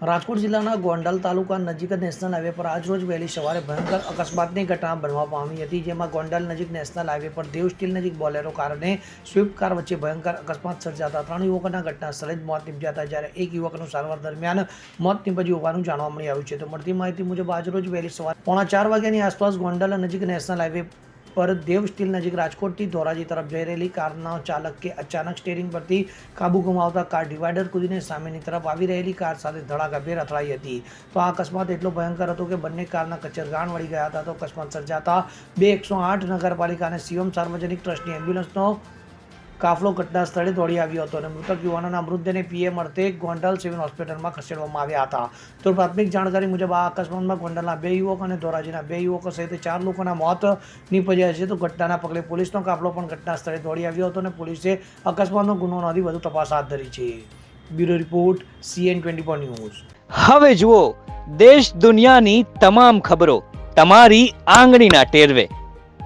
રાજકોટ જિલ્લાના ગોંડલ તાલુકા નજીક national highway પર આજરોજ વહેલી સવારે ભયંકર અકસ્માતની ઘટના બનવા પામી હતી, જેમાં ગોંડલ નજીક નેશનલ હાઈવે પર દેવ સ્ટીલ નજીક બોલેરો કારણે સ્વિફ્ટ કાર વચ્ચે ભયંકર અકસ્માત સર્જાતા ત્રણ યુવકોના ઘટના સ્થળે જ મોત નીપજ્યા હતા જ્યારે એક યુવકનું સારવાર દરમિયાન મોત નીપજ્યું હોવાનું જાણવા મળી આવ્યું છે. તો મળતી માહિતી મુજબ આજરોજ વહેલી સવારે પોણા ચાર વાગ્યાની આસપાસ ગોંડલ નજીક નેશનલ હાઈવે પર દેવ સ્ટીલ નજીક રાજકોટથી ધોરાજી તરફ જઈ રહેલી કારના ચાલકે અચાનક સ્ટેરિંગ પરથી કાબુ ગુમાવતા કાર ડિવાઈડર કૂદીને સામેની તરફ આવી રહેલી કાર સાથે ધડાકાભેર અથડાઈ હતી. તો આ અકસ્માત એટલો ભયંકર હતો કે બંને કારના કચરગાણ વળી ગયા હતા. તો અકસ્માત સર્જાતા બે એકસો આઠ નગરપાલિકા અને સીએમ સાર્વજનિક ટ્રસ્ટની એમ્બ્યુલન્સનો કાફલો ઘટના સ્થળે દોડી આવ્યો હતો અને મૃતક યુવાનોના મૃતદેહને પીએમ અર્થે ગોંડલ સિવિલ હોસ્પિટલમાં ખસેડવામાં આવ્યા હતા. તો પ્રાથમિક જાણકારી મુજબ આ અકસ્માતમાં ગોંડલના બે યુવક અને ધોરાજીના બે યુવકો સહિત ચાર લોકોના મોત નીપજ્યા છે. તો ઘટનાના પગલે પોલીસનો કાફલો પણ ઘટના સ્થળે દોડી આવ્યો હતો અને પોલીસે અકસ્માતનો ગુનો નોંધી વધુ તપાસ હાથ ધરી છે. Bureau report, CN twenty four news. હવે જુઓ, દેશ દુનિયાની તમામ ખબરો તમારી આંગળીના ટેરવે.